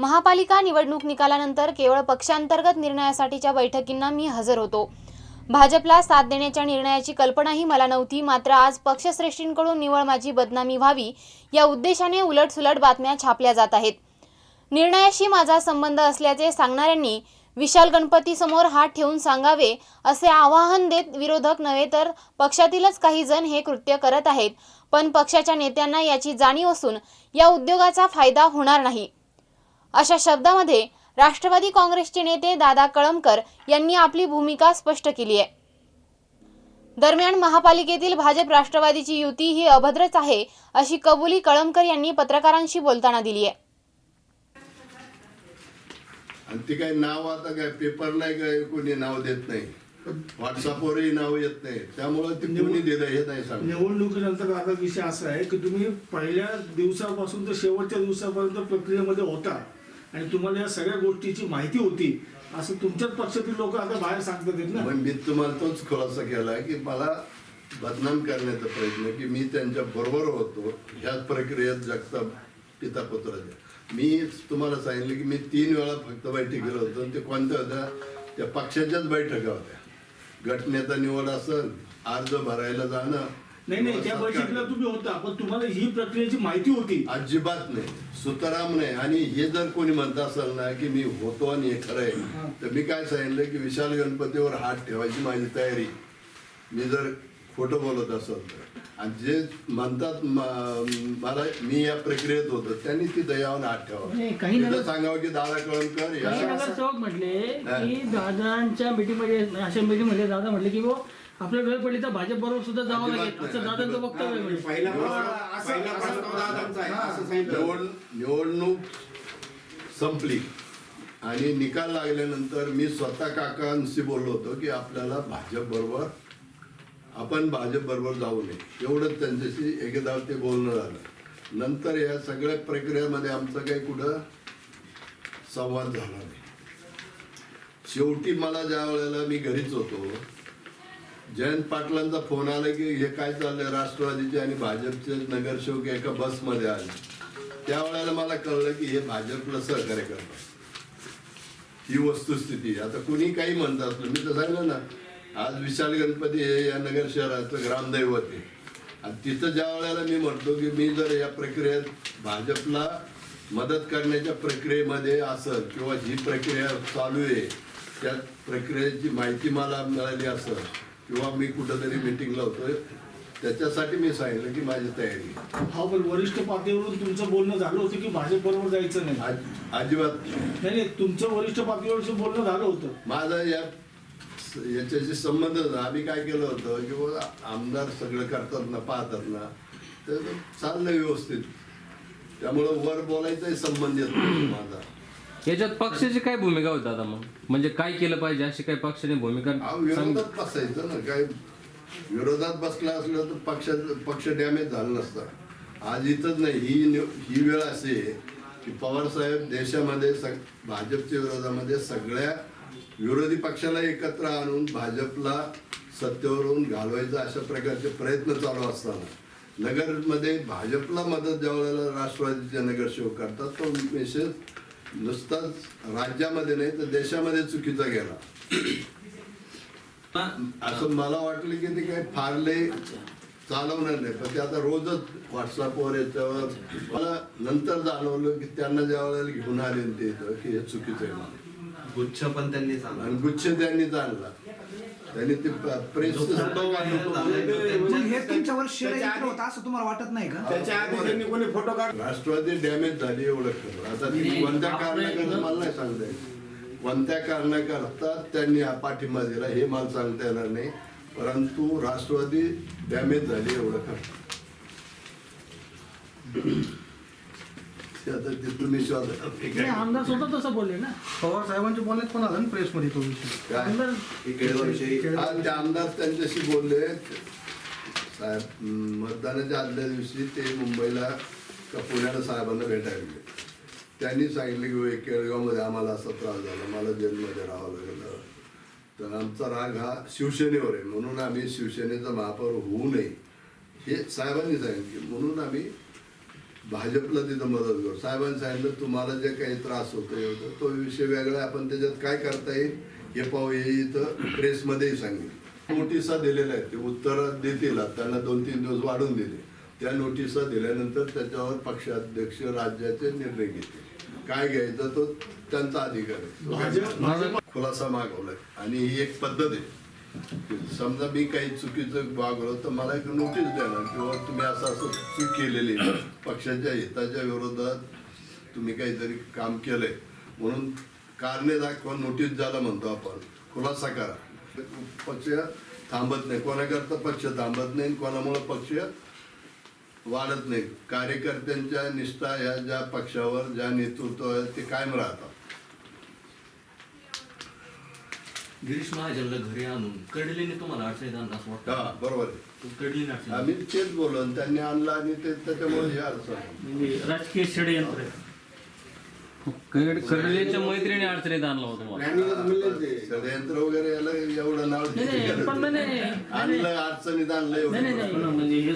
महापालिका निवडणूक निकालानंतर केवळ पक्षांतर्गत निर्णयासाठीच्या बैठकींना मी हजर होतो. भाजपला साथ देण्याच्या निर्णयाची कल्पनाही मला नव्हती मात्र आज पक्षश्रेष्ठींकडून निवळ माझी बदनामी व्हावी या उद्देशाने उलटसुलट बातम्या छापल्या जात आहेत. निर्णयाशी माझा संबंध असल्याचे सांगणाऱ्यांनी विशाल गणपती समोर हात ठेवून सांगावे असे आवाहन देत विरोधक नव्हे तर पक्षातीलच काही जण हे कृत्य करत आहेत. पण पक्षाच्या नेत्यांना याची जाणीव असून या उद्योगाचा फायदा होणार नाही. अशा शब्दामध्ये राष्ट्रवादी काँग्रेसचे नेते दादा कळमकर यांनी आपली भूमिका स्पष्ट केली आहे. दरम्यान महापालिकेतील भाजप राष्ट्रवादीची युती ही अभद्रच आहे अशी कबुली कळमकर यांनी पत्रकारांशी बोलताना दिली आहे. आणि ते काही नाव आता काय पेपर नाही काय कोणी नाव देत नाही. व्हॉट्सअपवरही नाव येत नाही. त्यामुळं ते कोणी दिलं हे नाही सांग निवडणुकीनंतर आता विषय असा आहे की तुम्ही पहिल्या दिवसापासून तर शेवटच्या दिवसापर्यंत प्रक्रियेमध्ये होता. आणि तुम्हाला या सगळ्या गोष्टीची माहिती होती असं तुमच्याच पक्षातील लोक आता बाहेर सांगतात ना. मी तुम्हाला तोच खुलासा केला की मला बदनाम करण्याचा प्रयत्न की मी त्यांच्या बरोबर होतो ह्याच प्रक्रियेत जगता पिता पुत्राच्या मी तुम्हाला सांगितलं की मी तीन वेळा फक्त बैठकीला होतो आणि ते कोणत्या होत्या? त्या पक्षाच्याच बैठका होत्या. गटनेता निवड असं अर्ज भरायला जाणं नाही नाही त्या बैठकीला तुम्ही होता पण तुम्हाला ही प्रक्रियेची माहिती होती. अजिबात नाही. सुताराम नाही. आणि हे जर कोणी म्हणत असेल ना की मी होतो आणि हे खरं आहे तर मी काय सांगितलं की विशाल गणपतीवर हात ठेवायची माझी तयारी. मी जर खोटं बोलत असेल तर. आणि जे म्हणतात मला मी या प्रक्रियेत होतो त्यांनी ती दयावर हात ठेवा काही सांगावं की दादा या नगरसेवक म्हटले. की दादांच्या मीटिंगमध्ये अशा मीटिंगमध्ये दादा म्हटले की आपल्या वेळ पडली तर भाजप बरोबर सुद्धा जावं लागेल. असं दादांचं वक्तव्य आहे. पहिला निवड- पहिला प्रस्ताव दादांचा आहे असं सांगितलं. निवड निवडणूक संपली. आणि निकाल लागल्यानंतर मी स्वतः काकांशी बोललो होतो की आपल्याला भाजप बरोबर आपण भाजप बरोबर जाऊ नये. एवढंच त्यांच्याशी एकदा ते बोलणं झालं. नंतर या सगळ्या प्रक्रियेमध्ये आमचं काही कुठं संवाद झाला नाही. शेवटी मला ज्या वेळेला मी घरीच होतो जयंत पाटलांचा फोन आला की हे काय चाललंय राष्ट्रवादीचे आणि भाजपचे नगरसेवक एका बसमध्ये आले. त्यावेळेला मला कळलं की हे भाजपला सहकार्य करतात. ही वस्तुस्थिती. आता कुणी काही म्हणत असलं मी तर सांगलं ना आज विशाल गणपती हे या नगर शहराचं ग्रामदैवत आहे. आणि तिथं ज्या वेळेला मी म्हणतो की मी जर या प्रक्रियेत भाजपला मदत करण्याच्या प्रक्रियेमध्ये असं किंवा जी प्रक्रिया चालू आहे त्या प्रक्रियेची माहिती मला मिळाली असं किंवा मी कुठंतरी मिटिंगला होतोय त्याच्यासाठी मी सांगितलं की माझी तयारी आहे. हा पण वरिष्ठ पातळीवरून तुमचं बोलणं झालं होतं की भाजप बरोबर जायचं नाही? आज- अजिबात. नाही नाही तुमचं वरिष्ठ पातळीवरचं बोलणं झालं होतं. माझा या याच्याशी संबंध होता. आम्ही काय केलं होतं की बाबा आमदार सगळं करतात ना पाहतात ना तर चाललं व्यवस्थित. त्यामुळं वर बोलायचाही संबंध येत नाही माझा. याच्यात पक्षाची काय भूमिका होती आता मग? म्हणजे काय केलं पाहिजे अशी काय पक्षाने भूमिका हा विरोधात बसायचं ना काय विरोधात बसला असलं तर पक्षात पक्ष डॅमेज झाला नसता. आज इथंच नाही ही निव- ही वेळ अशी आहे की पवार साहेब देशामध्ये सग भाजपच्या विरोधामध्ये सगळ्या विरोधी पक्षाला एकत्र आणून भाजपला सत्तेवरून घालवायचा अशा प्रकारचे प्रयत्न चालू असताना. नगरमध्ये भाजपला मदत ज्या वेळेला राष्ट्रवादीचे नगरसेवक करतात तो मेसेज नुसताच राज्यामध्ये नाही तर देशामध्ये चुकीचा गेला. असं मला वाटलं की ते काही फारले चालवणार नाही. पण ते आता रोजच व्हॉट्सअपवर याच्यावर मला नंतर जाणवलं की त्यांना ज्या वेळेला घेऊन आले ते की हे चुकीचं आहे. गुच्छ पण त्यांनी सांगितलं आणि गुच्छ त्यांनी जाणला त्यांनी ते प्रेस मग हे तुमच्यावर षडयंत्र होतं असं तुम्हाला वाटत नाही का? त्याच्या आधी त्यांनी कोणी फोटो काढ राष्ट्रवादी डॅमेज झाली एवढं खरं. आता ती कोणत्या कारणाकरता मला नाही सांगता येत. कोणत्या कारणाकरता त्यांनी हा पाठिंबा दिला हे मला सांगता येणार नाही. परंतु राष्ट्रवादी डॅमेज झाली एवढं खरं. ते आता ते तुम्ही नाही. आमदार स्वतः तसं बोलले ना. पवार साहेबांच्या बोलण्यात पण आलं ना प्रेसमध्ये तो विषय? काय? आमदार हा, ते आमदार त्यांच्याशी बोलले साहेब हम्म, मतदानाच्या आदल्या दिवशी ते मुंबईला का पुण्याला साहेबांना भेटायला गेले. त्यांनी सांगितलं की "होय, केळगावमध्ये आम्हाला असा त्रास झाला. मला जेलमध्ये राहावं लागलं. तर आमचा राग हा शिवसेनेवर आहे. म्हणून आम्ही शिवसेनेचा महापौर होऊ नये. हे साहेबांनी सांगितले. म्हणून आम्ही भाजपला तिथं मदत करू. साहेबांनी सांगितलं तुम्हाला जे काही त्रास होतो होतं तो विषय वेगळा. आपण त्याच्यात काय करता येईल हे पाहू. हे इथं प्रेसमध्येही सांगितलं. नोटिसा दिलेल्या आहेत. ते उत्तर देतील. त्यांना दोन तीन दिवस वाढून दिले. त्या नोटिसा दिल्यानंतर त्याच्यावर पक्षाध्यक्ष राज्याचे निर्णय घेतील. काय घ्यायचं तो त्यांचा अधिकार आहे. खुलासा मागवलाय. आणि ही एक पद्धत आहे. समजा मी काही चुकीचं वागलो तर मला एक नोटीस देणार किंवा तुम्ही असं असं चूक केलेली पक्षाच्या हिताच्या विरोधात तुम्ही काहीतरी काम केलंय. म्हणून कारणे दाखवा नोटीस ज्याला म्हणतो आपण. खुलासा करा. पक्ष थांबत नाही. कोणाकरता पक्ष थांबत नाही कोणामुळे पक्ष वाढत नाही. कार्यकर्त्यांच्या निष्ठा ह्या ज्या पक्षावर ज्या नेतृत्व ते कायम राहतात. गिरीश महाजनला घरी आणून कडलेने तुम्हाला अडचणीत आणलं असं वाटतं? हा बरोबर आहे. कडलीने अडचण आम्ही तेच बोललो आणि त्यांनी आणलं आणि ते त्याच्यामुळे हे अडचण म्हणजे राजकीय षडयंत्र. आहे. कड- कडलेच्या मैत्रिणी अडचणीत आणला होता तुम्हाला. षडयंत्र वगैरे याला एवढं नाव नाही, नाही, पण नाही, नाही, नाही, आणलं अडचणीत आणलं नाही, नाही, एवढं नाही, म्हणजे हे